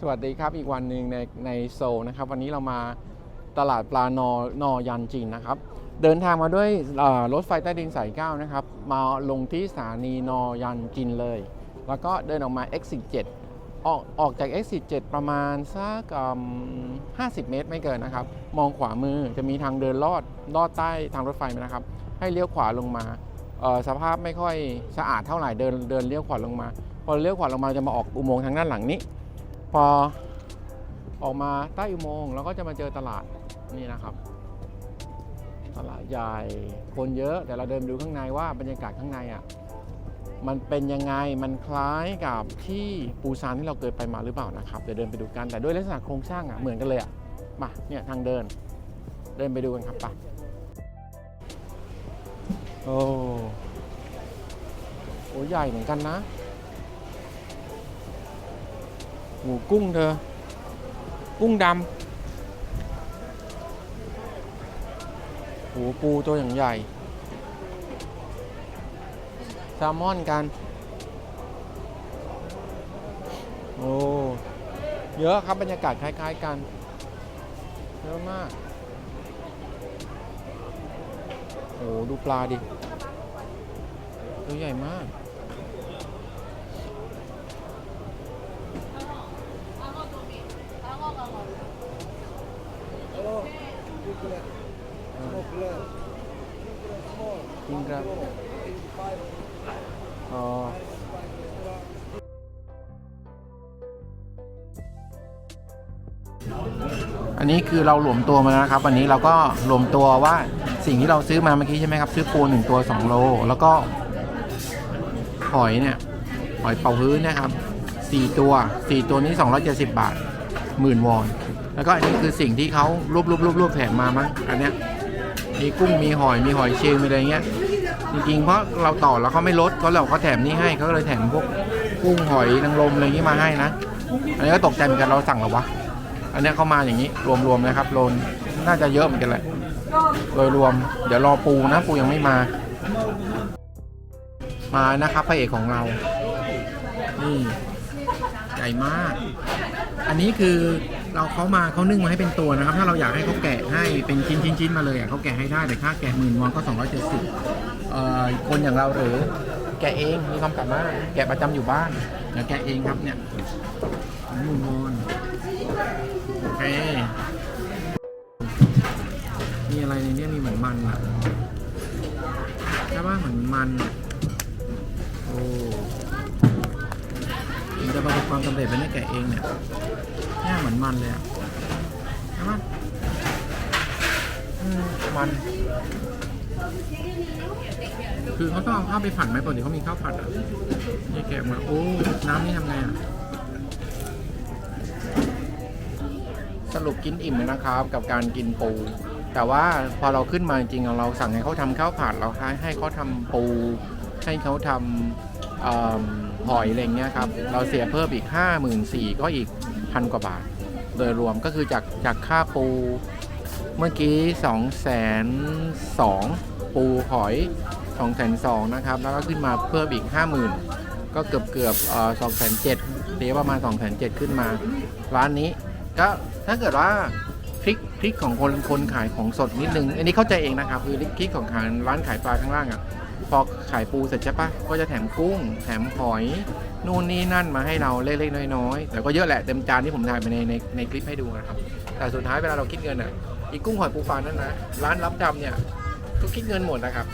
สวัสดีครับอีกวันหนึ่งในในโซลนะครับวันนี้เรามาตลาดปลานอนอยันจินนะครับ เดินทางมาด้วยรถไฟใต้ดินสาย9นะครับมาลงที่สถานีนอยันจินเลย แล้วก็เดินออกมา X47 ออกออกจาก X47 ประมาณสักอืม50 เมตรไม่เกินนะครับ มองขวามือจะมีทางเดินลอดลอดใต้ทางรถไฟนะครับ ให้เลี้ยวขวาลงมาสภาพไม่ค่อยสะอาดเท่าไหร่เดินเดินเลี้ยวขวาลงมา พอเลี้ยวขวาลงมาจะมาออกอุโมงค์ทางด้านหลังนี้ พอออกมาใต้อุโมงค์เราก็จะมาเจอตลาดนี่นะครับ ตลาดใหญ่คนเยอะแต่เราเดินดูข้างในว่าบรรยากาศข้างในอะมันเป็นยังไงมันคล้ายกับที่ปูซานที่เราเคยไปมาหรือเปล่านะครับเดี๋ยวเดินไปดูกันแต่ด้วยลักษณะโครงสร้างอะเหมือนกันเลยอะมาเนี่ยทางเดิน เดินไปดูกันครับไปโอ้โหใหญ่เหมือนกันนะ หมูกุ้งเธอ กุ้งดำโหปูตัวอย่างใหญ่แซลมอนกัน โอ้ เยอะครับบรรยากาศคล้าย ๆ กัน เยอะมาก โอ้ ดูปลาดิ ตัวใหญ่มาก จริงครับ อ๋ออันนี้คือเราหลวมตัวมาแล้วนะครับ วันนี้เราก็รวมตัวว่าสิ่งที่เราซื้อมาเมื่อกี้ใช่ไหมครับ ซื้อปูหนึ่งตัว2โล แล้วก็หอยเนี่ยหอยเป่าฮื้นนะครับ4ตัว4ตัวนี้270บาทหมื่นวอน แล้วก็อันนี้คือสิ่งที่เขารวบรวบรวบรวบแถมมามั้งอันเนี้ย มีกุ้งมีหอยมีหอยเชลล์มีอะไรเงี้ยจริงๆเพราะเราต่อแล้วเขาไม่ลดเขาเราเขาแถมนี่ให้เขาก็เลยแถมพวกกุ้งหอยนางรมอะไรอย่างนี้มาให้นะอันนี้ก็ตกใจเหมือนกันเราสั่งหรอวะอันนี้เขามาอย่างนี้รวมๆนะครับโลนน่าจะเยอะเหมือนกันแหละโดยรวม เดี๋ยวรอปูนะปูยังไม่มา มานะครับพระเอกของเรา นี่ใหญ่มาก อันนี้คือ เราเขามาเขานึ่งมาให้เป็นตัวนะครับ ถ้าเราอยากให้เขาแกะให้เป็นชิ้นชิ้นชิ้นมาเลยอะเขาแกะให้ได้แต่ค่าแกะหมื่นวอนก็270เอ่อคนอย่างเราหรือ แกะเองมีความสามารถแกะประจำอยู่บ้านเดี๋ยวแกะเองครับเนี่ยหมื่นวอนโอเคมีอะไรในเนี้ยมีเหมือนมันอะใช่ป่ะเหมือนมันอะโอ้ มันจะประสบความสำเร็จเป็นได้แกะเองเนี่ยเนี่ยเหมือนมันเลยอะใช่ไหมอืมมัน คือเขาต้องเอาข้าวไปผัดไหมปกติเขามีข้าวผัดอะนี่แกะมาโอ้ น้ำนี่ทำไงอะ สรุปกินอิ่มเลยนะครับ กับการกินปู แต่ว่าพอเราขึ้นมาจริงๆเราสั่งให้เขาทำข้าวผัดเราให้ให้เขาทำปู ให้เขาทำ หอยอะไรเงี้ยครับ เราเสียเพิ่มอีก 5 4 0 0 0ก็อีกพันกว่าบาท โดยรวมก็คือจากจากค่าปูเมื่อกี้2 2 0 0 0ปูหอย2 2 0 0 0นะครับ แล้วก็ขึ้นมาเพิ่มอีก 50,000 ก็เกือบเกือบเอ่อ2 7 0 0 0เตียประมาณ2 7 0 0 0ขึ้นมา ร้านนี้ก็ถ้าเกิดว่าพริกพริกของคนคนขายของสดนิดนึง อันนี้เข้าใจเองนะครับ คือพริกของขายร้านขายปลาข้างล่างอะ พอขายปูเสร็จใช่ปะก็จะแถมกุ้ง แถมหอยนู่นนี่นั่นมาให้เราเล็กๆน้อยๆแต่ก็เยอะแหละเต็มจานที่ผมถ่ายไปในในในคลิปให้ดูนะครับแต่สุดท้ายเวลาเราคิดเงินอะอีกกุ้งหอยปูปลานั่นนะร้านรับจำเนี่ยก็คิดเงินหมดนะครับ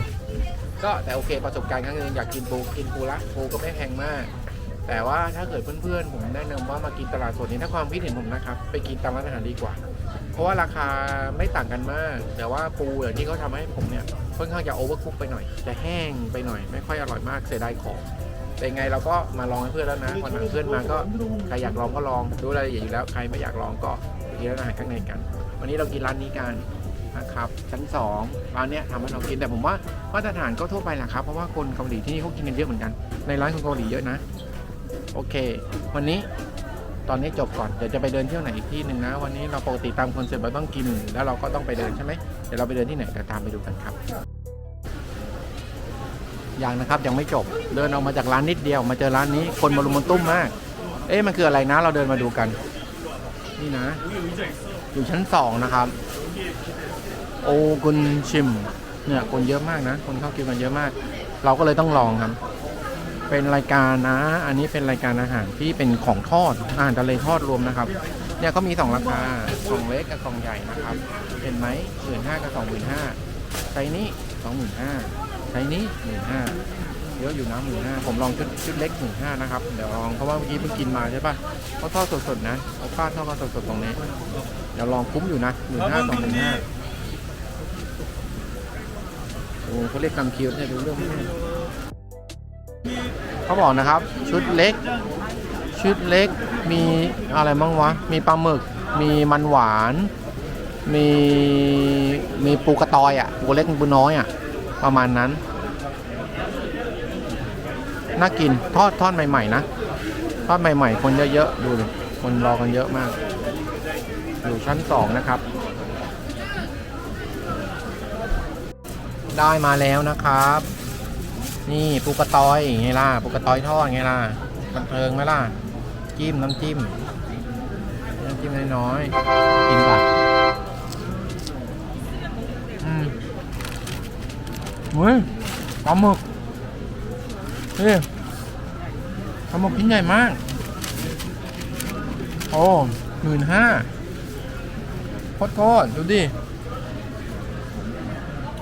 ก็แต่โอเคประสบการณ์ครั้งนึงอยากกินปูกินปูละปูก็ไม่แพงมาก แต่ว่าถ้าเกิดเพื่อนๆผมแนะนำว่ามากินตลาดสดนี้ถ้าความคิดเห็นผมนะครับ ไปกินตามร้านอาหารดีกว่า เพราะว่าราคาไม่ต่างกันมาก แต่ว่าปูอย่างที่เขาทำให้ผมเนี่ยค่อนข้างจะโอเวอร์คุกไปหน่อย จะแห้งไปหน่อย ไม่ค่อยอร่อยมากเสียดายของ แต่ยังไงเราก็มาลองให้เพื่อนแล้วนะวันหลังเพื่อนมาก็ใครอยากลองก็ลองดูรายละเอียดอยู่แล้วใครไม่อยากลองก็ไปกินร้านอาหารข้างในกัน วันนี้เรากินร้านนี้กันนะครับชั้นสองร้านเนี้ยทำให้เรากินแต่ผมว่ามาตรฐานก็ทั่วไปแหละครับเพราะว่าคนเกาหลีที่นี่เขากินกันเยอะเหมือนกัน ในร้านคนเกาหลีเยอะนะ โอเค วันนี้ ตอนนี้จบก่อนเดี๋ยวจะไปเดินเที่ยวไหนอีกที่หนึ่งนะ วันนี้เราปกติตามคอนเซ็ปต์เราต้องกิน แล้วเราก็ต้องไปเดินใช่ไหมเดี๋ยวเราไปเดินที่ไหนเดี๋ยวตามไปดูกันครับยังนะครับยังไม่จบเดินออกมาจากร้านนิดเดียว มาเจอร้านนี้คนมารุมมาตุ้มมากแต่อ๊ะมันคืออะไรนะ เราเดินมาดูกัน นี่นะ อยู่ชั้นสองนะครับ โอกุนชิม เนี่ยคนเยอะมากนะ คนเข้ากินกันเยอะมาก เราก็เลยต้องลองครับ เป็นรายการนะ อันนี้เป็นรายการอาหารที่เป็นของทอดอาหารทะเลทอดรวมนะครับ เนี่ยก็มีสองราคากล่องเล็กกับกล่องใหญ่นะครับ เห็นไหมหมื่นห้ากับสองหมื่นห้าไซนี้สองหมื่นห้าไซนี้หมื่นห้าเยอะอยู่นะหมื่นห้าผมลองชุดชุดเล็กหมื่นห้านะครับ เดี๋ยวลองเพราะว่าเมื่อกี้เพิ่งกินมาใช่ปะเขาทอดสดๆนะเขาป้าทอดกันสดๆตรงนี้ เดี๋ยวลองคุ้มอยู่นะหมื่นห้าสองหมื่นห้าโอ้เขาเรียกกำคิวเนี่ยดูเรื่องนี้ เขาบอกนะครับ ชุดเล็ก ชุดเล็กมีอะไรบ้างวะ มีปลาหมึก มีมันหวาน มีมีปูกระตอยอะปูเล็กปูน้อยอะ ประมาณนั้น น่ากินทอดทอดใหม่ๆนะทอดใหม่ๆ คนเยอะๆ ดูเลยคนรอกันเยอะมาก อยู่ชั้นสองนะครับ ได้มาแล้วนะครับ นี่ปูกระตอยไงล่ะปูกระตอยทอดไงล่ะบันเทิงไหมล่ะจิ้มน้ำจิ้มน้ำจิ้มน้อยๆกินป่ะอืมเฮ้ยปลาหมึกเฮ้ยปลาหมึกชิ้นใหญ่มาก โอ้หมื่นห้าโคตรโคตรดูดิ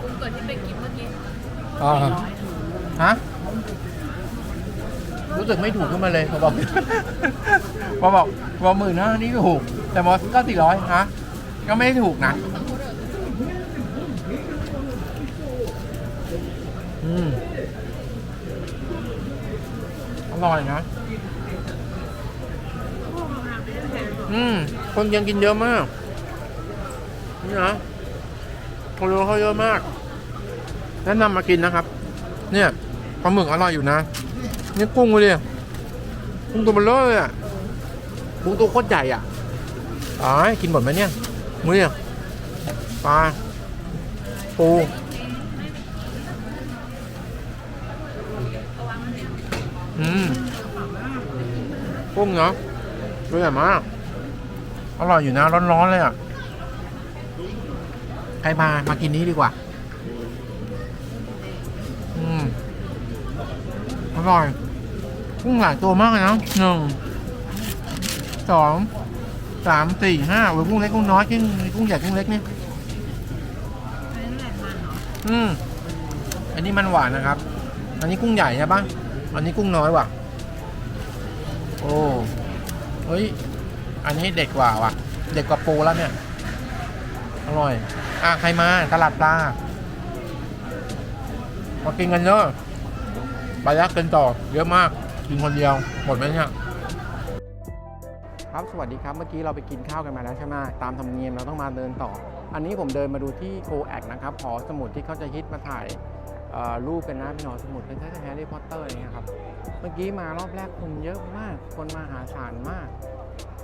คุ้มกว่าที่ไปกินเมื่อกี้อ่า ฮะ รู้สึกไม่ถูกขึ้นมาเลยเขาบอกพอบอกว่าหมื่นห้านี่ถูก แต่มอสก็สี่ร้อยฮะ ก็ไม่ถูกนะ อืม อร่อยนะ อืม คนยังกินเยอะมาก นี่นะคนรู้เขาเยอะมากแนะนำมากินนะครับ เนี่ย ปลาหมึกอร่อยอยู่นะ นี่กุ้งเลยกุ้งตัวเบลเลอร์เลยอะกุ้งตัวโคตรใหญ่อะอ๋อกินหมดไหมเนี่ยมือเนี่ยปลาปูอืมกุ้งเนาะตัวใหญ่มากอร่อยอยู่นะ ร้อนๆเลยอะใครมามากินนี้ดีกว่า อร่อยกุ้งหลายตัวมากเลยนะหนึ่งสองสามสี่ห้าโอ้ยกุ้งเล็กกุ้งน้อยกุ้งกุ้งใหญ่กุ้งเล็กเนี่ยอันนี้แหละมันเนาะอืมอันนี้มันหวานนะครับ อันนี้กุ้งใหญ่ใช่ปะอันนี้กุ้งน้อยว่ะ โอ้เฮ้ยอันนี้เด็กกว่าว่ะ เด็กกว่าปูแล้วเนี่ยอร่อย อะใครมาตลาดปลามากินกันเยอะ ไปยักกันต่อเยอะมากกินคนเดียวหมดไหมเนี่ยครับสวัสดีครับเมื่อกี้เราไปกินข้าวกันมาแล้วใช่ไหมตามธรรมเนียมเราต้องมาเดินต่อ อันนี้ผมเดินมาดูที่โคแอคนะครับหอสมุดที่เขาจะฮิตมาถ่ายรูปกันนะเป็นหอสมุดเป็นคล้ๆแฮร์รี่พอตเตอร์อะไรเงี้ยครับเมื่อกี้มารอบแรกคนเยอะมาก คนมาหาศาลมาก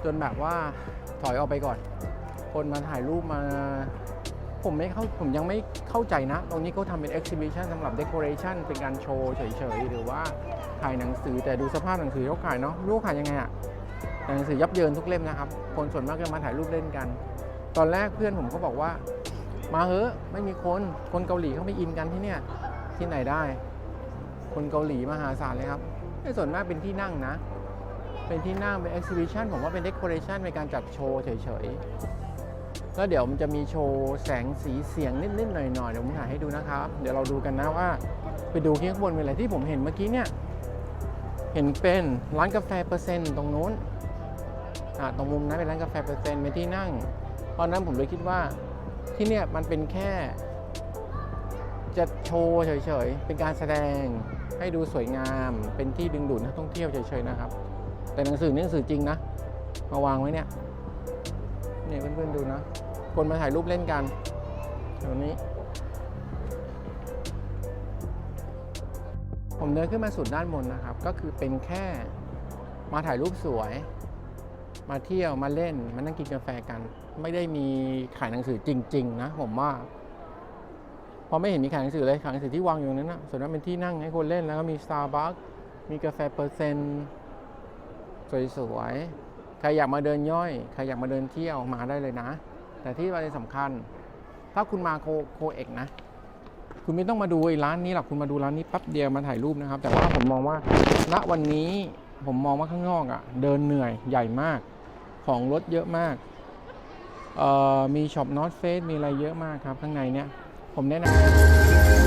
จนแบบว่าถอยออกไปก่อน คนมาถ่ายรูปมา ผมไม่เข้าผมยังไม่เข้าใจนะ ตรงนี้เขาทำเป็น exhibition สำหรับ decoration เป็นการโชว์เฉยๆ หรือว่าถ่ายหนังสือแต่ดูสภาพหนังสือเขาขายเนาะรู้ขายยังไงอะหนังสือยับเยินทุกเล่มนะครับ คนส่วนมากก็มาถ่ายรูปเล่นกัน ตอนแรกเพื่อนผมก็บอกว่า มาเฮ้อะไม่มีคนคนเกาหลีเขาไม่อินกันที่เนี่ยที่ไหนได้ คนเกาหลีมหาศาลเลยครับแต่ส่วนมากเป็นที่นั่งนะ เป็นที่นั่งเป็น exhibition ผมว่าเป็น decoration ในการจัดโชว์เฉยๆ แล้วเดี๋ยวมันจะมีโชว์แสงสีเสียงนิดๆหน่อยๆเดี๋ยวผมถ่ายให้ดูนะครับ เดี๋ยวเราดูกันนะว่าไปดูข้างบนเป็นอะไรที่ผมเห็นเมื่อกี้เนี่ยเห็นเป็นร้านกาแฟเปอร์เซ็นต์ตรงนู้นอ่าตรงมุมนั้นเป็นร้านกาแฟเปอร์เซ็นต์เป็นที่นั่ง ตอนนั้นผมเลยคิดว่าที่เนี่ยมันเป็นแค่ จะโชว์เฉยๆ เป็นการแสดงให้ดูสวยงาม เป็นที่ดึงดูดนักท่องเที่ยวเฉยๆนะครับ แต่หนังสือนี่หนังสือจริงนะ มาวางไว้เนี่ย เนี่ยเพื่อนๆดูนะ คนมาถ่ายรูปเล่นกันตรงนี้ ผมเดินขึ้นมาสุดด้านบนนะครับ ก็คือเป็นแค่มาถ่ายรูปสวย มาเที่ยวมาเล่นมานั่งกินกาแฟกัน ไม่ได้มีขายหนังสือจริง ๆ นะ ผมว่าพอไม่เห็นมีขายหนังสือเลยขายหนังสือที่วางอยู่ตรงนั้นนะส่วนนั้นเป็นที่นั่งให้คนเล่นแล้วก็มี Starbucks มีกาแฟเปอร์เซ็นต์สวยๆ ใครอยากมาเดินย่อย ใครอยากมาเดินเที่ยวมาได้เลยนะ แต่ที่ประเด็นสำคัญ ถ้าคุณมาโคโคเอกนะ คุณไม่ต้องมาดูร้านนี้หรอกคุณมาดูร้านนี้ปั๊บเดียวมาถ่ายรูปนะครับ แต่ว่าผมมองว่าณวันนี้ผมมองว่าข้างนอกอะ่ะ เดินเหนื่อยใหญ่มาก ของรถเยอะมากมีช็อปนอตเฟสมีอะไรเยอะมากครับ ข้างในเนี้ยผมแนะนำ